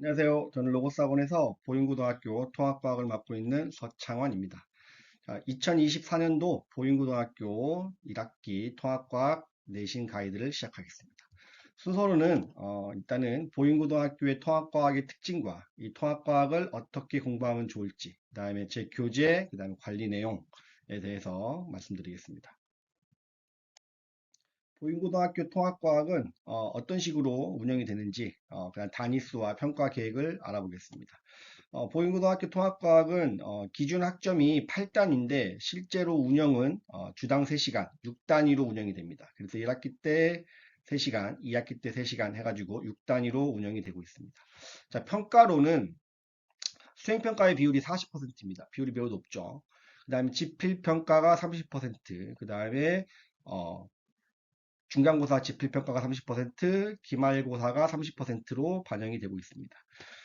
안녕하세요. 저는 로고스학원에서 보인고등학교 통합과학을 맡고 있는 서창원입니다. 2024년도 보인고등학교 1학기 통합과학 내신 가이드를 시작하겠습니다. 순서로는 어, 일단은 보인고등학교의 통합과학의 특징과 이 통합과학을 어떻게 공부하면 좋을지, 그 다음에 제 교재, 그 다음에 관리 내용에 대해서 말씀드리겠습니다. 보인고등학교 통합과학은 어, 떤 식으로 운영이 되는지 어, 그냥 단위수와 평가 계획을 알아보겠습니다. 어, 보인고등학교 통합과학은 어, 기준 학점이 8단인데 실제로 운영은 어, 주당 3시간, 6단위로 운영이 됩니다. 그래서 1학기 때 3시간, 2학기 때 3시간 해가지고 6단위로 운영이 되고 있습니다. 자, 평가로는 수행평가의 비율이 40%입니다. 비율이 매우 높죠. 그 다음에 지필평가가 30%, 그 다음에 어, 중간고사 지필평가가 30%, 기말고사가 30%로 반영이 되고 있습니다.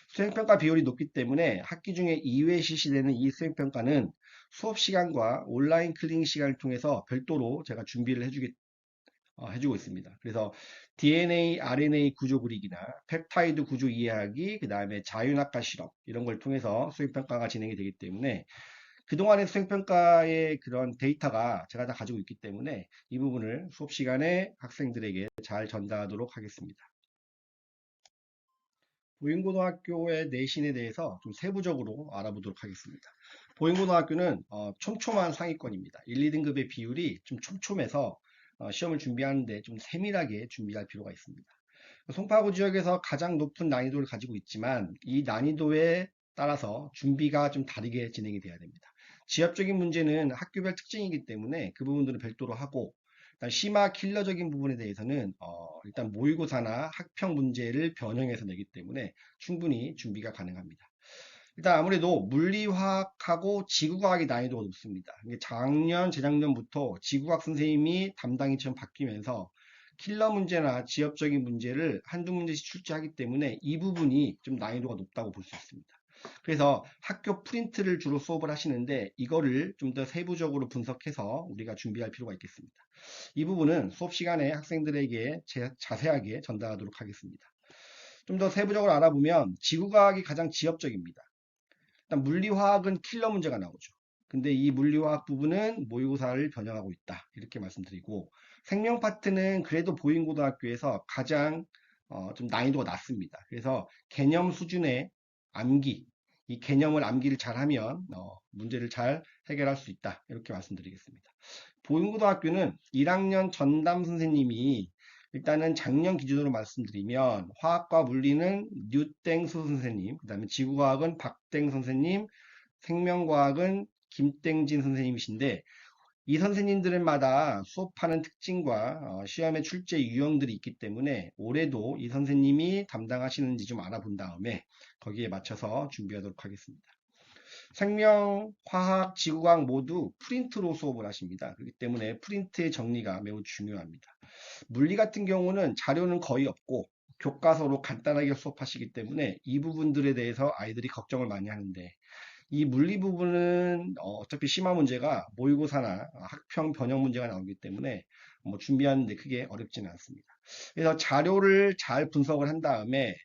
수행평가 비율이 높기 때문에 학기 중에 2회 실시되는 이 수행평가는 수업 시간과 온라인 클리닝 시간을 통해서 별도로 제가 준비를 해주기, 어, 해주고 있습니다. 그래서 DNA, RNA 구조 그리기나 펩타이드 구조 이해하기, 그 다음에 자유낙하 실험 이런 걸 통해서 수행평가가 진행이 되기 때문에 그동안의 수행평가의 그런 데이터가 제가 다 가지고 있기 때문에 이 부분을 수업 시간에 학생들에게 잘 전달하도록 하겠습니다. 보인고등학교의 내신에 대해서 좀 세부적으로 알아보도록 하겠습니다. 보인고등학교는 어, 촘촘한 상위권입니다. 1, 2등급의 비율이 좀 촘촘해서 어, 시험을 준비하는데 좀 세밀하게 준비할 필요가 있습니다. 송파구 지역에서 가장 높은 난이도를 가지고 있지만 이 난이도에 따라서 준비가 좀 다르게 진행이 돼야 됩니다. 지엽적인 문제는 학교별 특징이기 때문에 그 부분들은 별도로 하고 일단 심화 킬러적인 부분에 대해서는 어, 일단 모의고사나 학평 문제를 변형해서 내기 때문에 충분히 준비가 가능합니다. 일단 아무래도 물리화학하고 지구과학의 난이도가 높습니다. 작년, 재작년부터 지구과학 선생님이 담당이 처럼 바뀌면서 킬러 문제나 지엽적인 문제를 한두 문제씩 출제하기 때문에 이 부분이 좀 난이도가 높다고 볼 수 있습니다. 그래서 학교 프린트를 주로 수업을 하시는데 이거를 좀 더 세부적으로 분석해서 우리가 준비할 필요가 있겠습니다. 이 부분은 수업 시간에 학생들에게 자세하게 전달하도록 하겠습니다. 좀 더 세부적으로 알아보면 지구과학이 가장 지엽적입니다. 일단 물리화학은 킬러 문제가 나오죠. 근데 이 물리화학 부분은 모의고사를 변형하고 있다. 이렇게 말씀드리고 생명 파트는 그래도 보인고등학교에서 가장 어, 좀 난이도가 낮습니다. 그래서 개념 수준의 암기, 이 개념을 암기를 잘하면 어, 문제를 잘 해결할 수 있다. 이렇게 말씀드리겠습니다. 보인고등학교는 1학년 전담 선생님이 일단은 작년 기준으로 말씀드리면 화학과 물리는 뉴땡수 선생님, 그 다음에 지구과학은 박땡 선생님, 생명과학은 김땡진 선생님이신데 이 선생님들마다 수업하는 특징과 어, 시험의 출제 유형들이 있기 때문에 올해도 이 선생님이 담당하시는지 좀 알아본 다음에 거기에 맞춰서 준비하도록 하겠습니다. 생명, 화학, 지구과학 모두 프린트로 수업을 하십니다. 그렇기 때문에 프린트의 정리가 매우 중요합니다. 물리 같은 경우는 자료는 거의 없고 교과서로 간단하게 수업하시기 때문에 이 부분들에 대해서 아이들이 걱정을 많이 하는데 이 물리 부분은 어, 차피 심화 문제가 모의고사나 학평 변형 문제가 나오기 때문에 뭐 준비하는데 크게 어렵지는 않습니다. 그래서 자료를 잘 분석을 한 다음에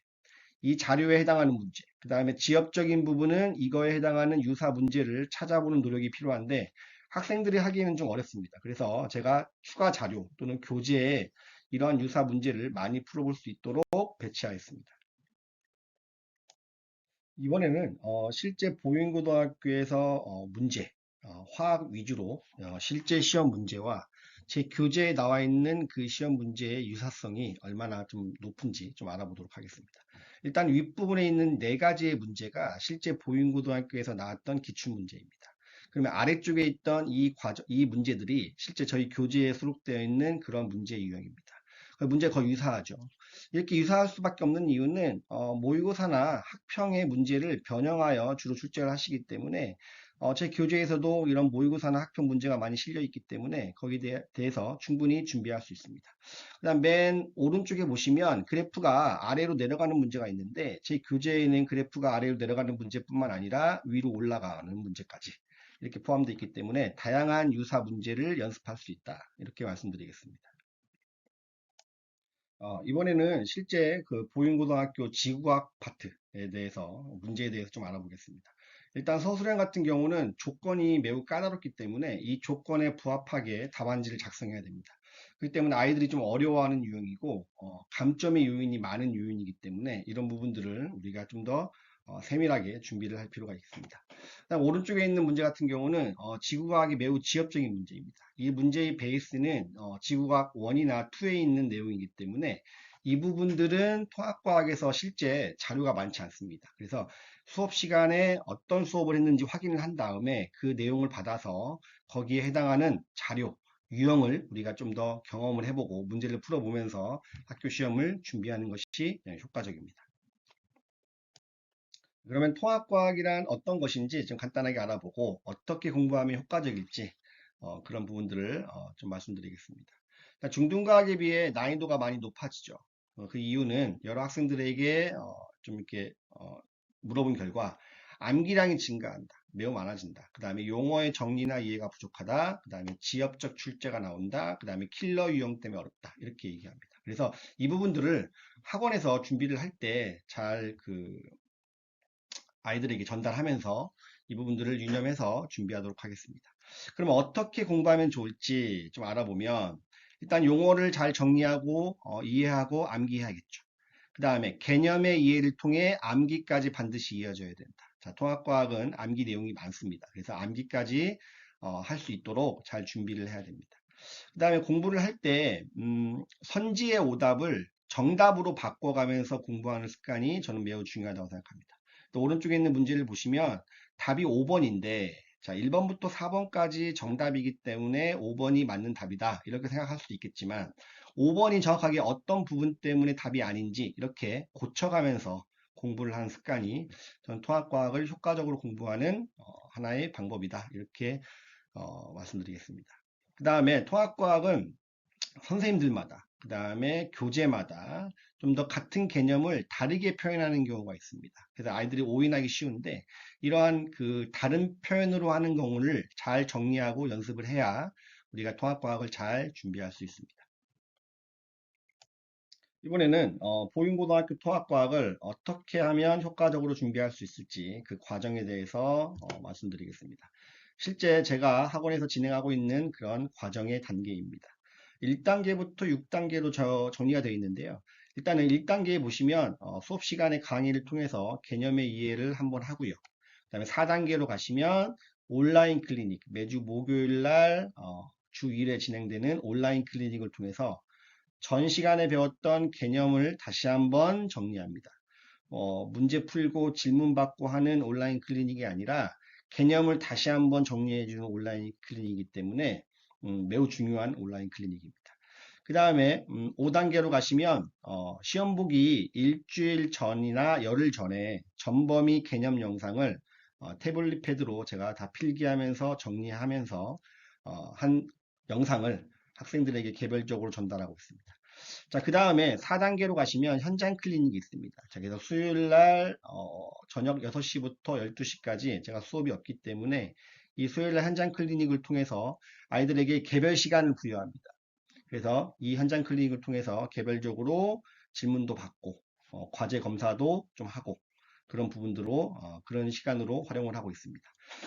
이 자료에 해당하는 문제, 그 다음에 지엽적인 부분은 이거에 해당하는 유사 문제를 찾아보는 노력이 필요한데 학생들이 하기에는 좀 어렵습니다. 그래서 제가 추가 자료 또는 교재에 이러한 유사 문제를 많이 풀어볼 수 있도록 배치하였습니다. 이번에는 어, 실제 보인고등학교에서 어, 문제, 어, 화학 위주로 어, 실제 시험 문제와 제 교재에 나와 있는 그 시험 문제의 유사성이 얼마나 좀 높은지 좀 알아보도록 하겠습니다. 일단 윗부분에 있는 네 가지의 문제가 실제 보인고등학교에서 나왔던 기출문제입니다. 그러면 아래쪽에 있던 이 과정, 이 문제들이 실제 저희 교재에 수록되어 있는 그런 문제 유형입니다. 그 문제 거의 유사하죠. 이렇게 유사할 수밖에 없는 이유는 어, 모의고사나 학평의 문제를 변형하여 주로 출제를 하시기 때문에 어, 제 교재에서도 이런 모의고사나 학평 문제가 많이 실려 있기 때문에 거기에 대해서 충분히 준비할 수 있습니다. 그 다음 맨 오른쪽에 보시면 그래프가 아래로 내려가는 문제가 있는데 제 교재에는 그래프가 아래로 내려가는 문제뿐만 아니라 위로 올라가는 문제까지 이렇게 포함되어 있기 때문에 다양한 유사 문제를 연습할 수 있다. 이렇게 말씀드리겠습니다. 어, 이번에는 실제 그 보인고등학교 지구과학 파트에 대해서 문제에 대해서 좀 알아보겠습니다. 일단 서술형 같은 경우는 조건이 매우 까다롭기 때문에 이 조건에 부합하게 답안지를 작성해야 됩니다. 그렇기 때문에 아이들이 좀 어려워하는 유형이고 어, 감점의 요인이 많은 요인이기 때문에 이런 부분들을 우리가 좀 더 어, 세밀하게 준비를 할 필요가 있습니다. 오른쪽에 있는 문제 같은 경우는 어, 지구과학이 매우 지엽적인 문제입니다. 이 문제의 베이스는 어, 지구과학 1이나 2에 있는 내용이기 때문에 이 부분들은 통합과학에서 실제 자료가 많지 않습니다. 그래서 수업 시간에 어떤 수업을 했는지 확인을 한 다음에 그 내용을 받아서 거기에 해당하는 자료, 유형을 우리가 좀 더 경험을 해보고 문제를 풀어보면서 학교 시험을 준비하는 것이 효과적입니다. 그러면 통합과학이란 어떤 것인지 좀 간단하게 알아보고 어떻게 공부하면 효과적일지 어, 그런 부분들을 어, 좀 말씀드리겠습니다. 중등과학에 비해 난이도가 많이 높아지죠. 어, 그 이유는 여러 학생들에게 어, 좀 이렇게 어, 물어본 결과 암기량이 증가한다. 매우 많아진다. 그 다음에 용어의 정리나 이해가 부족하다. 그 다음에 지엽적 출제가 나온다. 그 다음에 킬러 유형 때문에 어렵다. 이렇게 얘기합니다. 그래서 이 부분들을 학원에서 준비를 할 때 잘 그 아이들에게 전달하면서 이 부분들을 유념해서 준비하도록 하겠습니다. 그럼 어떻게 공부하면 좋을지 좀 알아보면 일단 용어를 잘 정리하고 어, 이해하고 암기해야겠죠. 그 다음에 개념의 이해를 통해 암기까지 반드시 이어져야 된다. 자, 통합과학은 암기 내용이 많습니다. 그래서 암기까지 어, 할 수 있도록 잘 준비를 해야 됩니다. 그 다음에 공부를 할 때, 음, 선지의 오답을 정답으로 바꿔가면서 공부하는 습관이 저는 매우 중요하다고 생각합니다. 또 오른쪽에 있는 문제를 보시면 답이 5번인데, 자, 1번부터 4번까지 정답이기 때문에 5번이 맞는 답이다. 이렇게 생각할 수도 있겠지만, 5번이 정확하게 어떤 부분 때문에 답이 아닌지 이렇게 고쳐가면서 공부를 하는 습관이 전 통합과학을 효과적으로 공부하는 어, 하나의 방법이다. 이렇게 어, 말씀드리겠습니다. 그 다음에 통합과학은 선생님들마다 그 다음에 교재마다 좀 더 같은 개념을 다르게 표현하는 경우가 있습니다. 그래서 아이들이 오인하기 쉬운데 이러한 그 다른 표현으로 하는 경우를 잘 정리하고 연습을 해야 우리가 통합과학을 잘 준비할 수 있습니다. 이번에는 어, 보육고등학교 통합과학을 어떻게 하면 효과적으로 준비할 수 있을지 그 과정에 대해서 어, 말씀드리겠습니다. 실제 제가 학원에서 진행하고 있는 그런 과정의 단계입니다. 1단계부터 6단계로 저, 정리가 되어 있는데요. 일단은 1단계에 보시면 어, 수업 시간의 강의를 통해서 개념의 이해를 한번 하고요. 그 다음에 4단계로 가시면 온라인 클리닉, 매주 목요일 날 어, 주 1회 진행되는 온라인 클리닉을 통해서 전 시간에 배웠던 개념을 다시 한번 정리합니다. 어, 문제 풀고 질문 받고 하는 온라인 클리닉이 아니라 개념을 다시 한번 정리해주는 온라인 클리닉이기 때문에 음, 매우 중요한 온라인 클리닉입니다. 그 다음에 음, 5단계로 가시면 어, 시험 보기 일주일 전이나 열흘 전에 전범위 개념 영상을 어, 태블릿 패드로 제가 다 필기하면서 정리하면서 어, 한 영상을 학생들에게 개별적으로 전달하고 있습니다. 자, 그 다음에 4단계로 가시면 현장 클리닉이 있습니다. 자, 그래서 수요일 날 어, 저녁 6시부터 12시까지 제가 수업이 없기 때문에 이 수요일 날 현장 클리닉을 통해서 아이들에게 개별 시간을 부여합니다. 그래서 이 현장 클리닉을 통해서 개별적으로 질문도 받고 어, 과제 검사도 좀 하고 그런 부분들로 어, 그런 시간으로 활용을 하고 있습니다.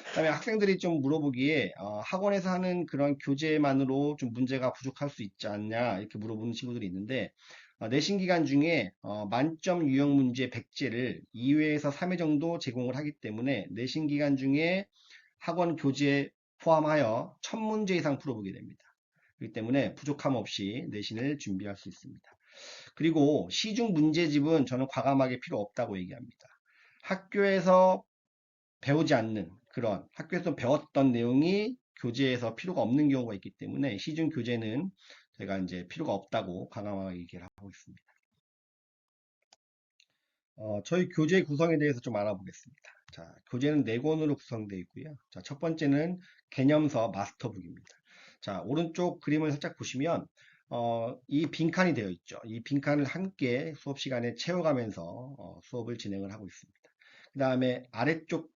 그다음에 학생들이 좀 물어보기에 어, 학원에서 하는 그런 교재만으로 좀 문제가 부족할 수 있지 않냐 이렇게 물어보는 친구들이 있는데 어, 내신 기간 중에 어, 만점 유형 문제 100제를 2회에서 3회 정도 제공을 하기 때문에 내신 기간 중에 학원 교재에 포함하여 1000문제 이상 풀어보게 됩니다. 그렇기 때문에 부족함 없이 내신을 준비할 수 있습니다. 그리고 시중 문제집은 저는 과감하게 필요 없다고 얘기합니다. 학교에서 배우지 않는 그런 학교에서 배웠던 내용이 교재에서 필요가 없는 경우가 있기 때문에 시중 교재는 제가 이제 필요가 없다고 과감하게 얘기를 하고 있습니다. 어, 저희 교재 구성에 대해서 좀 알아보겠습니다. 자, 교재는 네 권으로 구성되어 있고요. 자, 첫 번째는 개념서 마스터북입니다. 자, 오른쪽 그림을 살짝 보시면 어, 이 빈칸이 되어 있죠. 이 빈칸을 함께 수업 시간에 채워가면서 어, 수업을 진행을 하고 있습니다. 그 다음에 아래쪽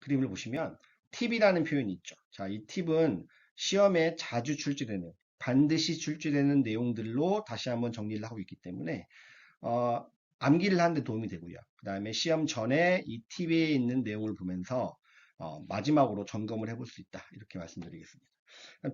그림을 보시면 팁이라는 표현이 있죠. 자, 이 팁은 시험에 자주 출제되는 반드시 출제되는 내용들로 다시 한번 정리를 하고 있기 때문에 어, 암기를 하는데 도움이 되고요. 그 다음에 시험 전에 이 TV에 있는 내용을 보면서 어, 마지막으로 점검을 해볼 수 있다. 이렇게 말씀드리겠습니다.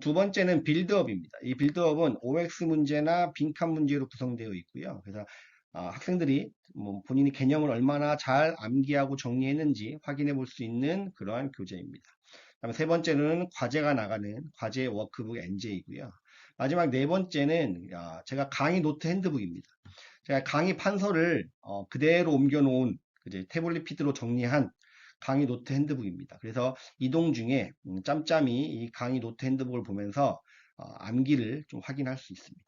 두 번째는 빌드업입니다. 이 빌드업은 OX 문제나 빈칸 문제로 구성되어 있고요. 그래서 어, 학생들이 뭐 본인이 개념을 얼마나 잘 암기하고 정리했는지 확인해 볼 수 있는 그러한 교재입니다. 그다음에 세 번째는 과제가 나가는 과제 워크북 NJ이고요. 마지막 네 번째는 아, 제가 강의 노트 핸드북입니다. 제가 강의 판서를 어, 그대로 옮겨 놓은 이제 태블릿 피드로 정리한 강의 노트 핸드북입니다. 그래서 이동 중에 음, 짬짬이 이 강의 노트 핸드북을 보면서 어, 암기를 좀 확인할 수 있습니다.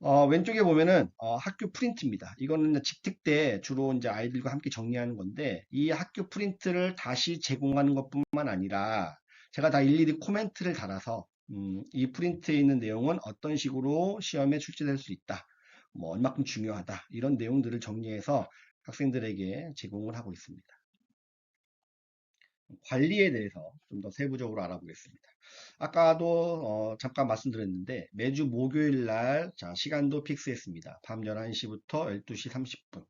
어, 왼쪽에 보면은 어, 학교 프린트입니다. 이거는 직특 때 주로 이제 아이들과 함께 정리하는 건데 이 학교 프린트를 다시 제공하는 것뿐만 아니라 제가 다 일일이 코멘트를 달아서 음, 이 프린트에 있는 내용은 어떤 식으로 시험에 출제될 수 있다. 뭐 얼마큼 중요하다. 이런 내용들을 정리해서 학생들에게 제공을 하고 있습니다. 관리에 대해서 좀 더 세부적으로 알아보겠습니다. 아까도 어, 잠깐 말씀드렸는데 매주 목요일 날 자, 시간도 픽스했습니다. 밤 11시부터 12시 30분.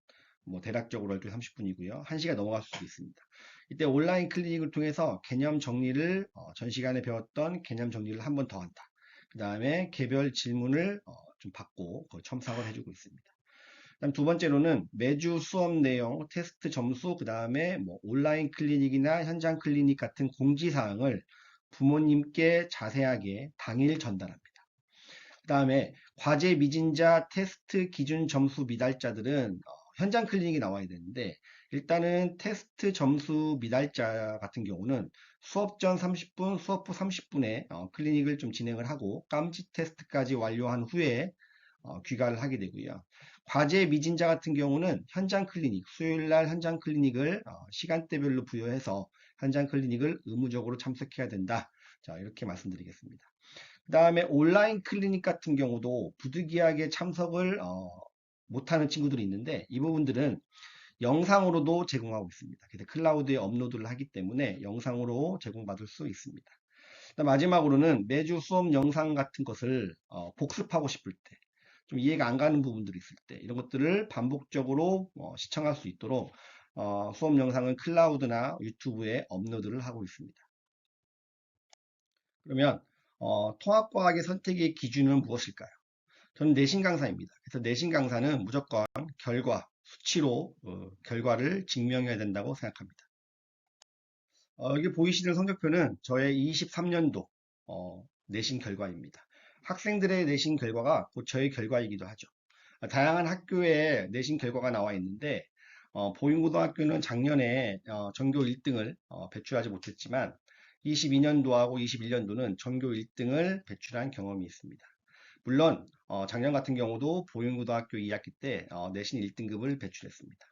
뭐 대략적으로 12시 30분이고요. 1시가 넘어갈 수도 있습니다. 이때 온라인 클리닉을 통해서 개념 정리를 어, 전 시간에 배웠던 개념 정리를 한 번 더 한다. 그 다음에 개별 질문을 어, 좀 받고 그 첨삭을 해주고 있습니다. 그다음 두 번째로는 매주 수업 내용, 테스트 점수, 그 다음에 뭐 온라인 클리닉이나 현장 클리닉 같은 공지사항을 부모님께 자세하게 당일 전달합니다. 그 다음에 과제 미진자 테스트 기준 점수 미달자들은 어, 현장 클리닉이 나와야 되는데 일단은 테스트 점수 미달자 같은 경우는 수업 전 30분, 수업 후 30분에 어, 클리닉을 좀 진행을 하고 깜찍 테스트까지 완료한 후에 어, 귀가를 하게 되고요. 과제 미진자 같은 경우는 현장 클리닉, 수요일 날 현장 클리닉을 어, 시간대별로 부여해서 현장 클리닉을 의무적으로 참석해야 된다. 자, 이렇게 말씀드리겠습니다. 그 다음에 온라인 클리닉 같은 경우도 부득이하게 참석을 어, 못하는 친구들이 있는데 이 부분들은 영상으로도 제공하고 있습니다. 그래서 클라우드에 업로드를 하기 때문에 영상으로 제공받을 수 있습니다. 마지막으로는 매주 수업 영상 같은 것을 어, 복습하고 싶을 때, 좀 이해가 안 가는 부분들이 있을 때, 이런 것들을 반복적으로 어, 시청할 수 있도록 어, 수업 영상은 클라우드나 유튜브에 업로드를 하고 있습니다. 그러면 어, 통합과학의 선택의 기준은 무엇일까요? 저는 내신 강사입니다. 그래서 내신 강사는 무조건 결과, 수치로 어, 결과를 증명해야 된다고 생각합니다. 어, 여기 보이시는 성적표는 저의 23년도 어, 내신 결과입니다. 학생들의 내신 결과가 곧 저의 결과이기도 하죠. 다양한 학교의 내신 결과가 나와 있는데 어, 보인고등학교는 작년에 어, 전교 1등을 어, 배출하지 못했지만 22년도하고 21년도는 전교 1등을 배출한 경험이 있습니다. 물론 어, 작년 같은 경우도 보윤고등학교 2학기 때 어, 내신 1등급을 배출했습니다.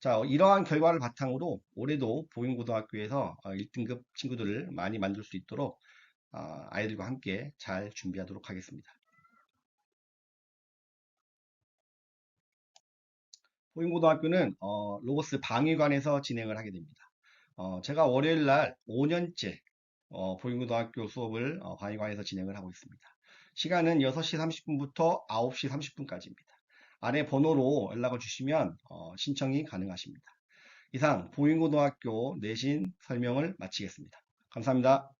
자, 이러한 결과를 바탕으로 올해도 보윤고등학교에서 어, 1등급 친구들을 많이 만들 수 있도록 어, 아이들과 함께 잘 준비하도록 하겠습니다. 보윤고등학교는 어, 로고스 방위관에서 진행을 하게 됩니다. 어, 제가 월요일 날 5년째 어, 보윤고등학교 수업을 어, 방위관에서 진행을 하고 있습니다. 시간은 6시 30분부터 9시 30분까지입니다. 아래 번호로 연락을 주시면 어, 신청이 가능하십니다. 이상 보인고등학교 내신 설명을 마치겠습니다. 감사합니다.